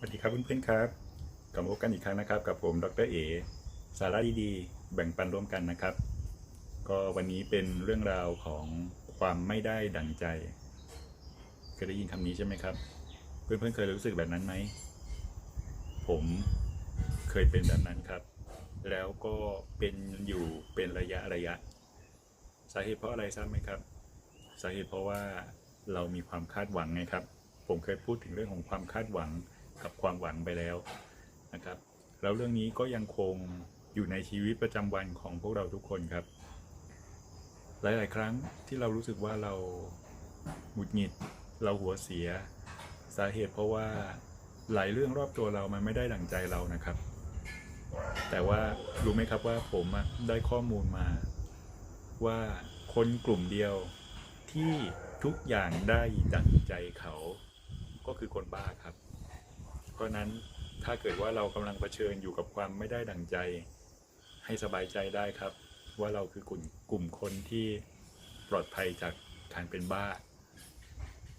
สวัสดีครับเพื่อนๆครับกลับมาพบกันอีกครั้งนะครับ กับผมดรเอสาระดีๆ แบ่งปันร่วมกันนะครับ ก็วันนี้เป็นเรื่องราวของความไม่ได้ดังใจ เคยได้ยินคำนี้ใช่ไหมครับ เพื่อนๆเคยรู้สึกแบบนั้นไหม ผมเคยเป็นแบบนั้นครับ แล้วก็เป็นอยู่เป็นระยะระยะ สาเหตุเพราะอะไรทราบไหมครับ สาเหตุเพราะว่าเรามีความคาดหวังไงครับ ผมเคยพูดถึงเรื่องของความคาดหวัง กับความหวังไปแล้วนะครับ แล้วเรื่องนี้ก็ยังคงอยู่ในชีวิตประจำวันของพวกเราทุกคนครับ หลาย ๆ ครั้งที่เรารู้สึกว่าเราหงุดหงิด เราหัวเสีย สาเหตุเพราะว่าหลายเรื่องรอบตัวเรามันไม่ได้ดั่งใจเรานะครับ แต่ว่ารู้ไหมครับว่าผมได้ข้อมูลมา ว่าคนกลุ่มเดียวที่ทุกอย่างได้ดั่งใจเขา ก็คือคนบ้าครับ เพราะนั้นถ้าเกิดว่าเรากำลังเผชิญอยู่กับความไม่ได้ดั่งใจ ให้สบายใจได้ครับ ว่าเราคือกลุ่มกลุ่มคนที่ปลอดภัยจากการเป็นบ้า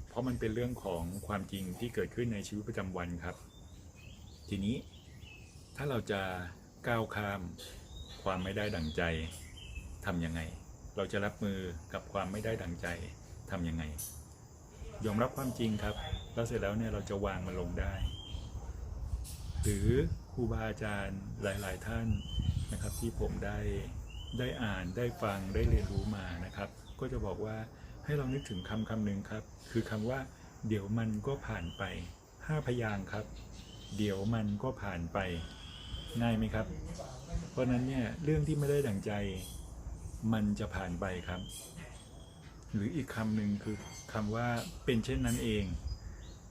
เพราะมันเป็นเรื่องของความจริงที่เกิดขึ้นในชีวิตประจำวันครับ ทีนี้ถ้าเราจะก้าวข้ามความไม่ได้ดั่งใจทำยังไง เราจะรับมือกับความไม่ได้ดั่งใจทำยังไง ยอมรับความจริงครับ แล้วเสร็จแล้วเนี่ยเราจะวางมันลงได้ รือครูบาอาจารย์หลาย ๆ ท่านนะครับ ที่ผมได้ได้อ่านได้ฟังได้เรียนรู้มานะครับ ก็จะบอกว่าให้เรานึกถึงคำคำหนึ่งครับ คือคำว่า เดี๋ยวมันก็ผ่านไปห้าพยางครับ เดี๋ยวมันก็ผ่านไปง่ายไหมครับ เพราะนั้นเนี่ยเรื่องที่ไม่ได้ดั่งใจมันจะผ่านไปครับ หรืออีกคำหนึ่งคือคำว่าเป็นเช่นนั้นเอง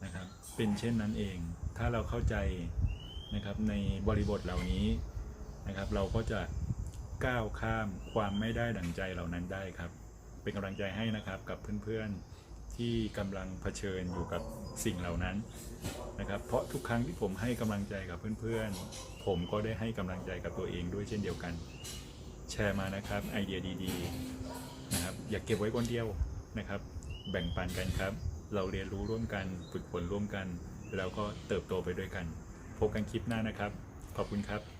นะครับ เป็นเช่นนั้นเอง ถ้าเราเข้าใจ นะครับในบริบทเหล่านี้นะครับ เราก็จะก้าวข้ามความไม่ได้ดั่งใจเหล่านั้นได้ครับ เป็นกำลังใจให้นะครับกับเพื่อนๆที่กำลังเผชิญอยู่กับสิ่งเหล่านั้นนะครับ เพราะทุกครั้งที่ผมให้กำลังใจกับเพื่อนๆ ผมก็ได้ให้กำลังใจกับตัวเองด้วยเช่นเดียวกัน แชร์มานะครับไอเดียดีๆนะครับอย่าเก็บไว้คนเดียวนะครับ แบ่งปันกันครับ เราเรียนรู้ร่วมกันฝึกฝนร่วมกัน แล้วก็เติบโตไปด้วยกัน พบกันคลิปหน้านะครับ ขอบคุณครับ